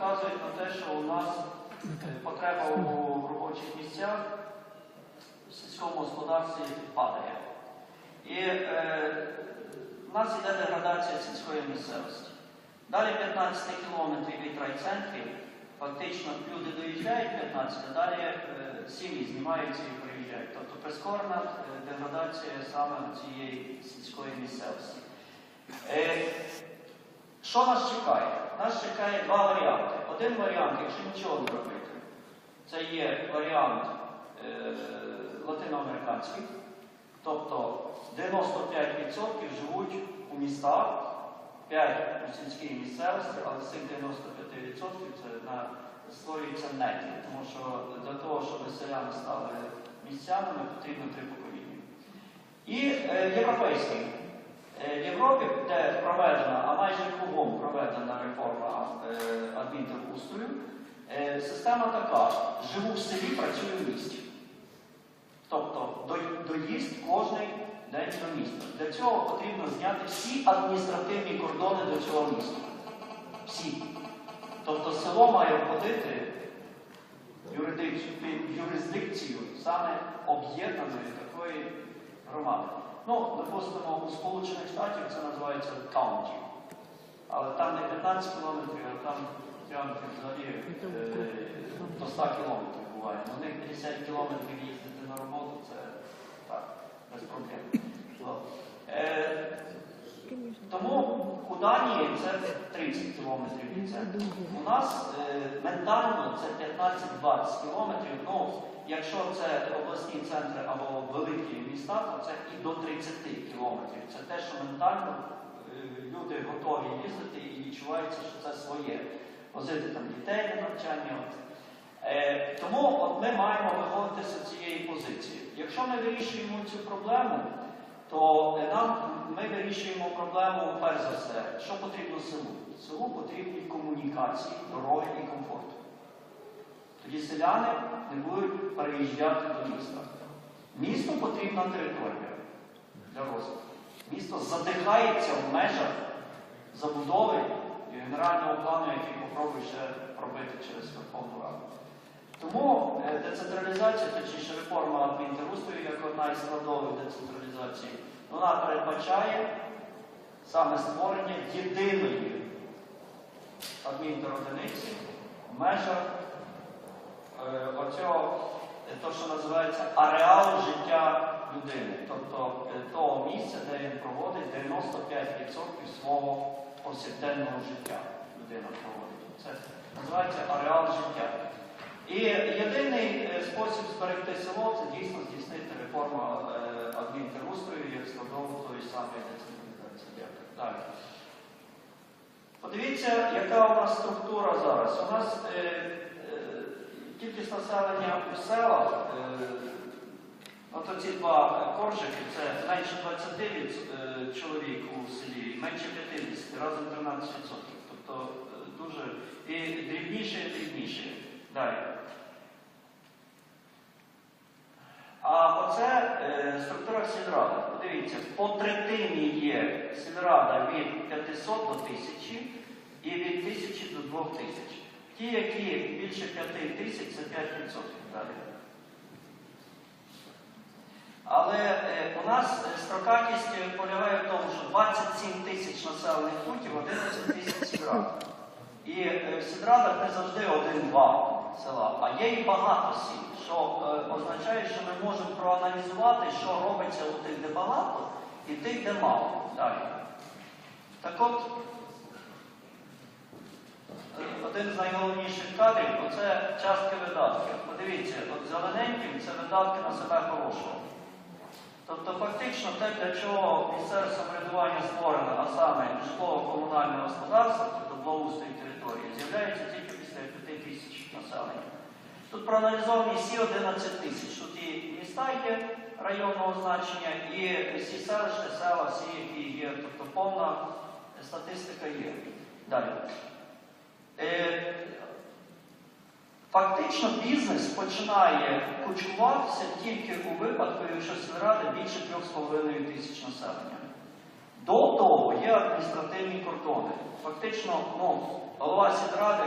вказують на те, що у нас потреба у робочих місцях в сільському господарстві падає. І е, в нас йде деградація сільської місцевості. Далі 15 кілометрів від райцентрів, фактично люди доїжджають 15, а далі е, сім'ї знімаються і приїжджають. Тобто прискорена е, деградація саме цієї сільської місцевості. Що нас чекає? Нас чекає два варіанти. Один варіант, якщо нічого не робити, це є варіант е, латиноамериканський, тобто 95% живуть у містах, 5 у сільській місцевості, але з цих 95% це на, створюється неті, тому що для того, щоб селяни стали місцянами, потрібно три покоління. І е, європейський. Е, В Європі, де проведена, а майже кругом проведена реформа е, адмінтерустрою, е, система така: живу в селі, працюю в місті. Тобто до- доїзд кожний день до міста. Для цього потрібно зняти всі адміністративні кордони до цього міста. Всі. Тобто село має входити юрисдикцію саме об'єднаної такої громади. Ну, допустимо, у Сполучених Штатів це називається каунті. Але там не 15 кілометрів, а там взагалі до 100 кілометрів буває. У них 50 кілометрів їздити на роботу, це так, без проблем. Тому у Данії це 30 кілометрів від центру. У нас е, ментально це 15-20 кілометрів. Ну, якщо це обласні центри або великі міста, то це і до 30 кілометрів. Це те, що ментально е, люди готові їздити і відчувається, що це своє. Возити там дітей на навчання. Е, тому от ми маємо виходити з цієї позиції. Якщо ми вирішуємо цю проблему, то е, ми вирішуємо проблему перш за все, що потрібно селу. Селу потрібні комунікації, дороги і комфорт. Тоді селяни не будуть переїжджати до міста. Місту потрібна територія для розвитку. Місто задихається в межах забудови і генерального плану, який попробує ще пробити через Верховну Раду. Тому е, децентралізація, точніше реформа із складових децентралізації, вона передбачає саме створення єдиної адмінтеродиниці в межах е, оцього, е, то, що називається ареал життя людини, тобто е, того місця, де він проводить 95% свого повсякденного життя. Людина проводить. Це називається ареал життя. І єдиний е, спосіб зберегти село це дійсно здійснити реформу е, адмінтерустрою як складову тої самої децентралізації. Далі. Подивіться, яка у нас структура зараз. У нас е, е, кількість населення у селах, е, от оці два коржики, це менше 20 е, чоловік у селі, менше 50, разом 13%. Тобто е, дуже і дрібніше, і дрібніше. Далі. А оце е, структура сільради. Подивіться, по третині є сільрада від 500 до 1000 і від 1000 до 2000. Ті, які більше 5 тисяч, це 5% далі. Але е, у нас е, строкатість е, полягає в тому, що 27 тисяч населених пунктів, 11 тисяч сільрад. І в сільрадах не завжди один-два села, а є і багато сіл, що е, означає, що ми можемо проаналізувати, що робиться у тих, де багато, і тих, де мало. Далі. Так от, е, один з найголовніших кадрів це частки видатків. Подивіться, от зелененьким це видатки на себе хорошого. Тобто фактично те, для чого місцеве самоврядування створено, а саме житлово-комунальне господарство, тобто благоустрій території, з'являється тільки після 5 тисяч населення. Тут проаналізовані всі 11 тисяч. Тут і міста є районного значення, і всі селища, села, всі, які є, тобто повна статистика є. Далі. Е, Фактично бізнес починає кучуватися тільки у випадку, якщо сільрада більше 3,5 тисяч населення. До того є адміністративні кордони. Фактично, ну, голова сільради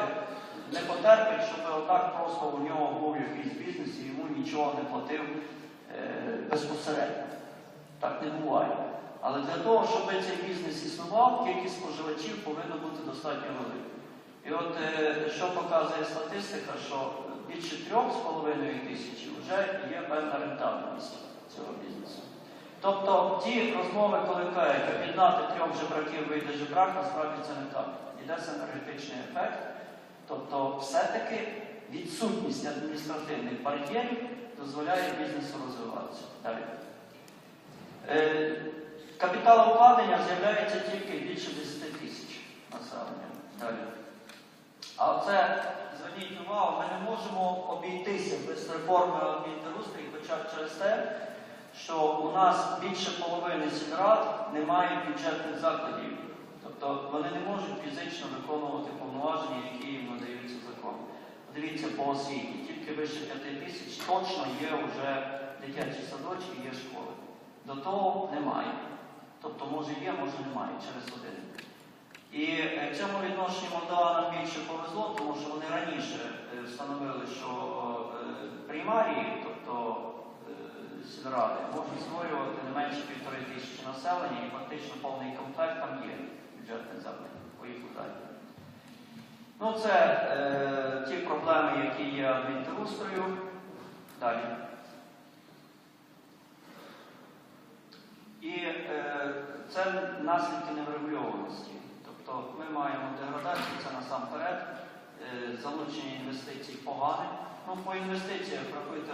терпить, щоб отак просто у нього був якийсь бізнес і йому нічого не платив е, безпосередньо. Так не буває. Але для того, щоб цей бізнес існував, кількість споживачів повинна бути достатньо великою. І от е, що показує статистика, що більше 3,5 тисячі вже є певна рентабельність цього бізнесу. Тобто ті розмови, коли кажуть, об'єднати трьох жебраків вийде жебрак, насправді це не так. Іде синергетичний ефект. Тобто, все-таки відсутність адміністративних бар'єрів дозволяє бізнесу розвиватися. Далі. Е, Капіталовкладення з'являється тільки більше 10 тисяч населення. Далі. А це, зверніть увагу, ми не можемо обійтися без реформи адмінтерустрії, хоча б через те, що у нас більше половини сільрад не мають бюджетних закладів. Тобто вони не можуть фізично виконувати Дивіться по освіті, тільки вище 5 тисяч точно є вже дитячі садочки, є школи. До того немає. Тобто, може є, може немає через один. І е, в цьому відношенні Молдова нам більше повезло, тому що вони раніше е, встановили, що е, примарії, тобто е, сільради, можуть створювати не менше півтори тисячі населення і фактично повний комплект там є бюджетних закладів по їх видаткам. Ну, це е, ті проблеми, які є адмінтерустрою. Далі. І е, це наслідки неврегульованості. Тобто ми маємо деградацію, це насамперед, е, залучення інвестицій погане. Ну, по інвестиціях рахуйте.